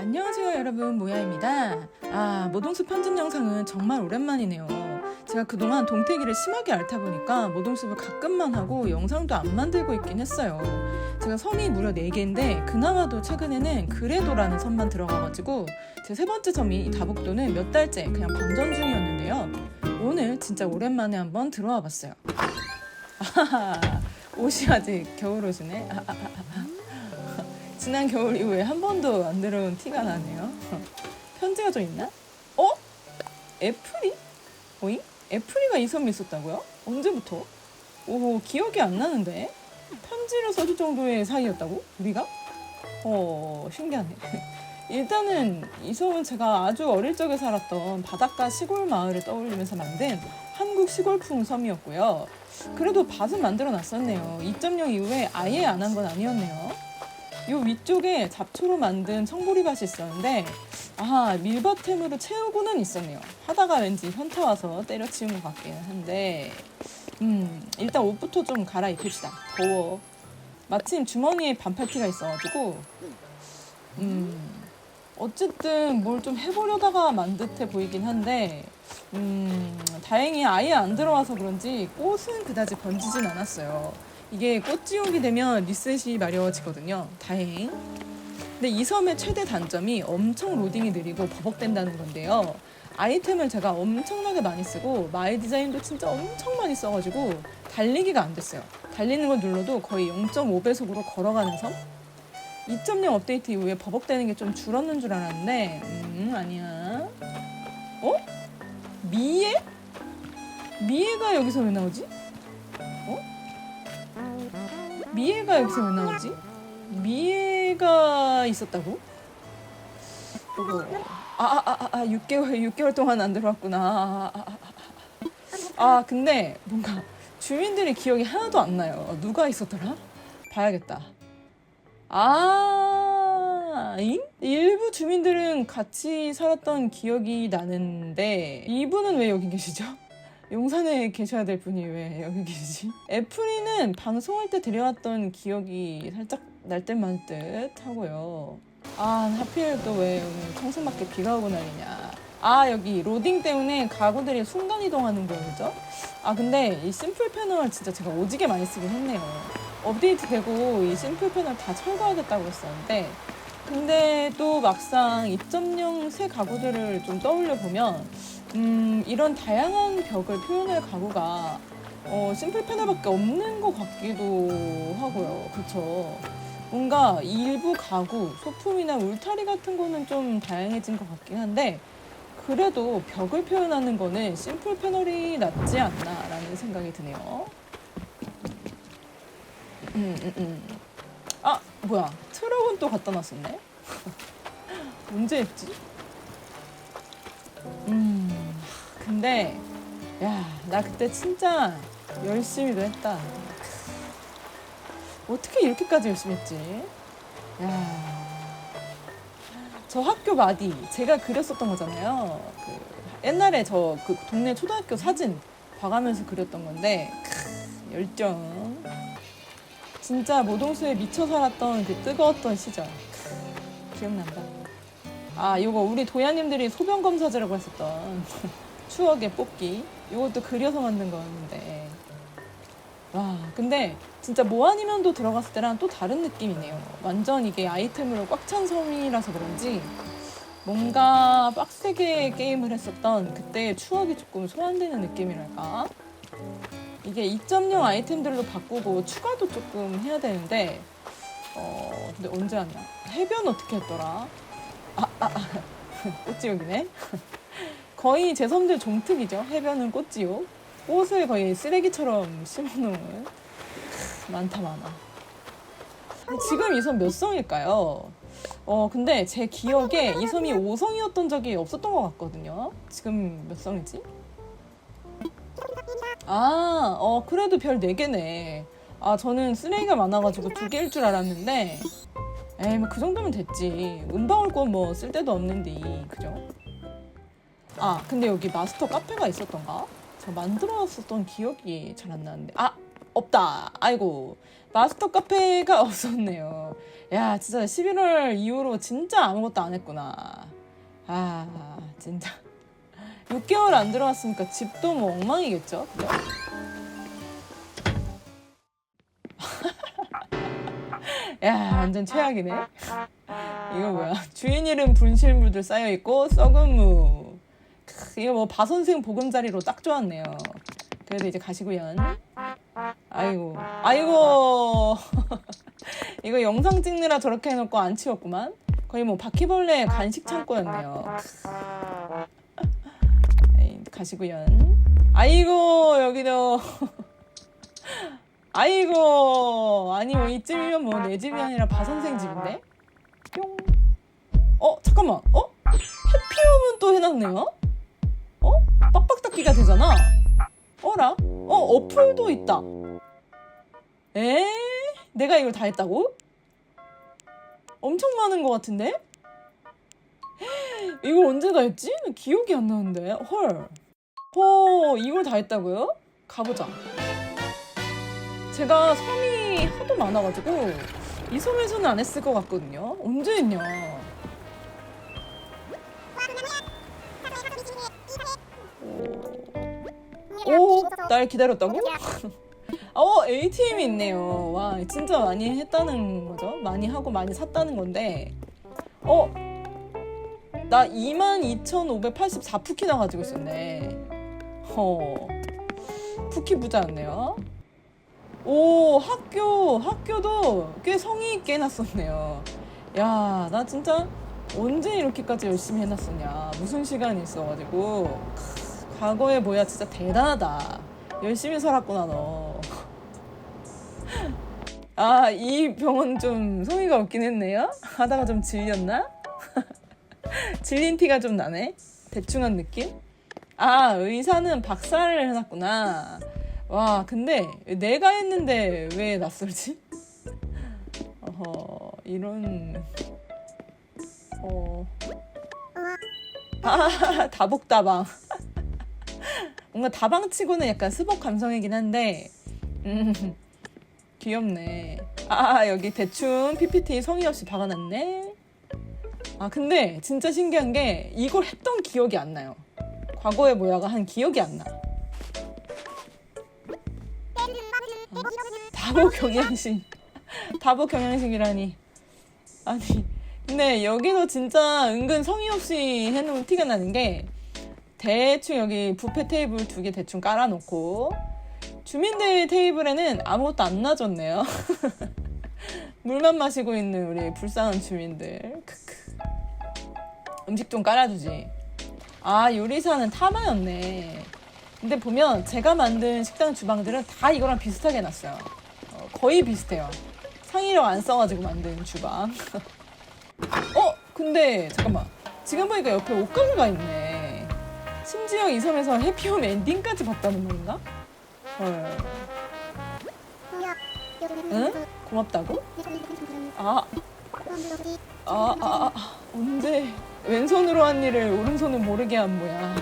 안녕하세요 여러분. 모야입니다. 아 모동숲 편집 영상은 정말 오랜만이네요. 제가 그동안 동태기를 심하게 앓다 보니까 모동숲을 가끔만 하고 영상도 안 만들고 있긴 했어요. 제가 섬이 무려 4개인데 그나마도 최근에는 그래도라는 섬만 들어가가지고 제 세 번째 이 다복도는 몇 달째 그냥 방전 중이었는데요. 오늘 진짜 오랜만에 한번 들어와 봤어요. 아하하, 옷이 아직 겨울 옷이네. 아, 아, 아, 아. 지난 겨울 이후에 한 번도 안 들어온 티가 나네요. 편지가 좀 있나? 어? 애플이? 어잉? 애플이가 이 섬에 있었다고요? 언제부터? 오, 기억이 안 나는데? 편지를 써줄 정도의 사이였다고? 우리가? 어, 신기하네. 일단은 이 섬은 제가 아주 어릴 적에 살았던 바닷가 시골 마을을 떠올리면서 만든 한국 시골풍 섬이었고요. 그래도 밭은 만들어 놨었네요. 2.0 이후에 아예 안 한 건 아니었네요. 요 위쪽에 잡초로 만든 청보리밭이 있었는데 아 밀밭템으로 채우고는 있었네요. 하다가 왠지 현타 와서 때려치운 것 같기는 한데 음 일단 옷부터 좀 갈아입힙시다. 더워. 마침 주머니에 반팔티가 있어가지고 음 어쨌든 뭘 좀 해보려다가 만 듯해 보이긴 한데 음 다행히 아예 안 들어와서 그런지 꽃은 그다지 번지진 않았어요. 이게 꽃지옥이 되면 리셋이 마려워지거든요. 다행. 근데 이 섬의 최대 단점이 엄청 로딩이 느리고 버벅된다는 건데요. 아이템을 제가 엄청나게 많이 쓰고 마이 디자인도 진짜 엄청 많이 써가지고 달리기가 안 됐어요. 달리는 걸 눌러도 거의 0.5배속으로 걸어가는 섬? 2.0 업데이트 이후에 버벅대는 게 좀 줄었는 줄 알았는데 음 아니야. 어? 미에? 미에가 여기서 왜 나오지? 미애가 여기서 왜 나오지? 미애가 있었다고? 이거 아아아 아, 아, 아, 6개월 6개월 동안 안 들어왔구나. 아, 아, 아, 아. 아 근데 뭔가 주민들의 기억이 하나도 안 나요. 누가 있었더라? 봐야겠다. 아, 잉? 일부 주민들은 같이 살았던 기억이 나는데 이분은 왜 여기 계시죠? 용산에 계셔야 될 분이 왜 여기 계시지? 애플이는 방송할 때 데려왔던 기억이 살짝 날듯말듯 하고요. 아, 하필 또 왜 오늘 청승밖에 비가 오고 난리냐. 아, 여기 로딩 때문에 가구들이 순간이동하는 거죠? 아, 근데 이 심플 패널 진짜 제가 오지게 많이 쓰긴 했네요. 업데이트 되고 이 심플 패널 다 철거하겠다고 했었는데 근데 또 막상 2.0 새 가구들을 좀 떠올려 보면 음, 이런 다양한 벽을 표현할 가구가 어, 심플 패널밖에 없는 것 같기도 하고요. 그쵸. 뭔가 일부 가구, 소품이나 울타리 같은 거는 좀 다양해진 것 같긴 한데 그래도 벽을 표현하는 거는 심플 패널이 낫지 않나라는 생각이 드네요. 음, 음, 음. 아, 뭐야. 트럭은 또 갖다 놨었네? 언제 했지? 음, 근데, 야, 나 그때 진짜 열심히도 했다. 어떻게 이렇게까지 열심히 했지? 야. 저 학교 마디, 제가 그렸었던 거잖아요. 그 옛날에 저 그 동네 초등학교 사진 봐가면서 그렸던 건데, 크, 열정. 진짜 모동수에 미쳐 살았던 그 뜨거웠던 시절. 크, 기억난다. 아, 이거 우리 도야님들이 소변 검사제라고 했었던 추억의 뽑기. 이것도 그려서 만든 거였는데. 와, 근데 진짜 모아니면도 들어갔을 때랑 또 다른 느낌이네요. 완전 이게 아이템으로 꽉 찬 섬이라서 그런지 뭔가 빡세게 게임을 했었던 그때의 추억이 조금 소환되는 느낌이랄까. 이게 2.0 아이템들로 바꾸고 추가도 조금 해야 되는데, 어, 근데 언제 하냐? 해변 어떻게 했더라? 아, 아, 아. 꽃지옥이네. 거의 제 섬들 종특이죠. 해변은 꽃지옥. 옷을 거의 쓰레기처럼 심어놓은. 크, 많다, 많아. 지금 이 섬 몇 성일까요? 어, 근데 제 기억에 이 섬이 5성이었던 적이 없었던 것 같거든요. 지금 몇 성이지? 아, 어, 그래도 별 4개네. 아, 저는 쓰레기가 많아가지고 두 개일 줄 알았는데, 에이, 뭐 그 정도면 됐지. 은방울 건뭐 쓸데도 없는데, 그죠? 아, 근데 여기 마스터 카페가 있었던가? 저 만들어놨었던 기억이 잘 안 나는데. 아! 없다. 아이고 마스터 카페가 없었네요. 야 진짜 11월 이후로 진짜 아무것도 안 했구나. 아 진짜 6개월 안 들어왔으니까 집도 뭐 엉망이겠죠? 그죠? 야 완전 최악이네. 이거 뭐야? 주인 이름 분실물들 쌓여 있고 썩은 무. 크, 이거 뭐바 선생 보금자리로 딱 좋았네요. 그래도 이제 가시고요. 아이고, 아이고. 이거 영상 찍느라 저렇게 해놓고 안 치웠구만. 거의 뭐 바퀴벌레 간식 창고였네요. 가시고요. 아이고 여기도. 아이고 아니 뭐 이쯤이면 뭐 내 집이 아니라 바 선생 집인데. 뿅. 어 잠깐만. 어 해피홈은 또 해놨네요. 어 닦기가 되잖아. 어라? 어 어플도 있다. 에? 내가 이걸 다 했다고? 엄청 많은 것 같은데? 이걸 언제 다 했지? 기억이 안 나는데. 헐. 호, 이걸 다 했다고요? 가보자. 제가 섬이 하도 많아가지고 이 섬에서는 안 했을 것 같거든요. 언제 했냐? 날 기다렸다고? 어, ATM이 있네요. 와, 진짜 많이 했다는 거죠. 많이 하고 많이 샀다는 건데. 어, 나 22,584 푸키나 가지고 있었네. 어, 푸키 부자였네요. 오, 학교, 학교도 꽤 성의 있게 해놨었네요. 야, 나 진짜 언제 이렇게까지 열심히 해놨었냐. 무슨 시간이 있어가지고. 크, 과거에 뭐야, 진짜 대단하다. 열심히 살았구나, 너. 아, 이 병원 좀 성의가 없긴 했네요. 하다가 좀 질렸나? 질린 티가 좀 나네. 대충한 느낌? 아, 의사는 박사를 해놨구나. 와, 근데 내가 했는데 왜 낯설지? 어허, 이런. 어. 아, 다복다방. 뭔가 다방치고는 약간 스벅 감성이긴 한데, 음, 귀엽네. 아, 여기 대충 PPT 성의 없이 박아놨네. 아, 근데 진짜 신기한 게 이걸 했던 기억이 안 나요. 과거의 모야가 한 기억이 안 나. 바보 경향신. 바보 경향신이라니. 아니, 근데 여기도 진짜 은근 성의 없이 해놓은 티가 나는 게 대충 여기 부페 테이블 두 개 대충 깔아놓고 주민들 테이블에는 아무것도 안 놔줬네요. 물만 마시고 있는 우리 불쌍한 주민들. 크크. 음식 좀 깔아주지. 아, 요리사는 타마였네. 근데 보면 제가 만든 식당 주방들은 다 이거랑 비슷하게 해놨어요. 어, 거의 비슷해요. 상의력 안 써가지고 만든 주방. 어? 근데 잠깐만. 지금 보니까 옆에 옷가게가 있네. 심지어 이 섬에서 해피홈 엔딩까지 봤다는 말인가? 헐. 응? 고맙다고? 아, 아, 아, 아, 언제 왼손으로 한 일을 오른손은 모르게 한 뭐야.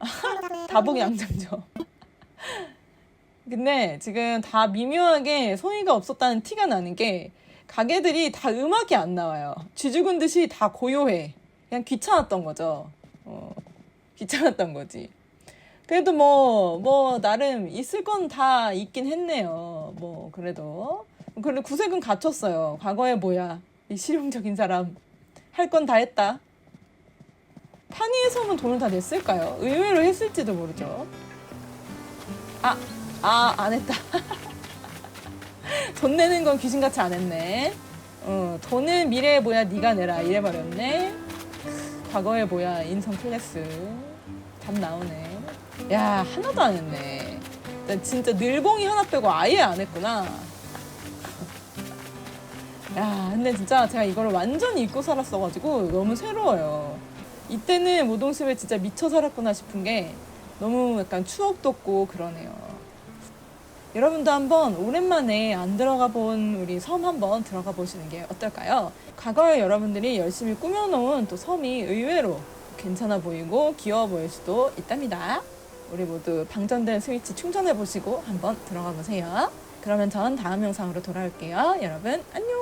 다복 양장점. 근데 지금 다 미묘하게 성의가 없었다는 티가 나는 게 가게들이 다 음악이 안 나와요. 쥐죽은 듯이 다 고요해. 그냥 귀찮았던 거죠. 어, 귀찮았던 거지. 그래도 뭐, 뭐, 나름 있을 건 다 있긴 했네요. 뭐, 그래도. 그래도 구색은 갖췄어요. 과거에 뭐야. 이 실용적인 사람. 할 건 다 했다. 파니에서는 돈을 다 냈을까요? 의외로 했을지도 모르죠. 아, 아, 안 했다. 돈 내는 건 귀신같이 안 했네. 어, 돈은 미래에 뭐야 네가 내라 이래버렸네. 과거에 뭐야 인성 클래스. 답 나오네. 야 하나도 안 했네. 나 진짜 늘봉이 하나 빼고 아예 안 했구나. 야 근데 진짜 제가 이거를 완전히 잊고 살았어가지고 너무 새로워요. 이때는 모동숲에 진짜 미쳐 살았구나 싶은 게 너무 약간 추억 돋고 그러네요. 여러분도 한번 오랜만에 안 들어가 본 우리 섬 한번 들어가 보시는 게 어떨까요? 과거에 여러분들이 열심히 꾸며놓은 또 섬이 의외로 괜찮아 보이고 귀여워 보일 수도 있답니다. 우리 모두 방전된 스위치 충전해 보시고 한번 들어가 보세요. 그러면 전 다음 영상으로 돌아올게요. 여러분 안녕.